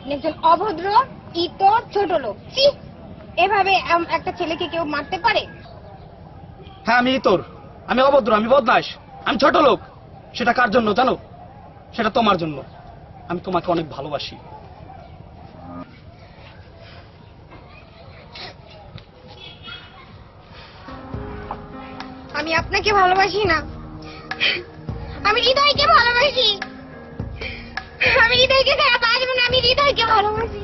আপনি একজন অভদ্র ইতর ছোট লোক। ছি! এভাবে একটা ছেলেকে কেউ মারতে পারে? হ্যাঁ আমি তোর আমি অভদ্র আমি বদমাস আমি ছোট লোক। সেটা কার জন্য জানো? সেটা তোমার জন্য। আমি তোমাকে অনেক ভালোবাসি। আমি আপনাকে ভালোবাসি না। আমি হৃদয়কে ভালোবাসি। হৃদয়কে ছাড়া বাঁচবো না আমি হৃদয়কে ভালোবাসি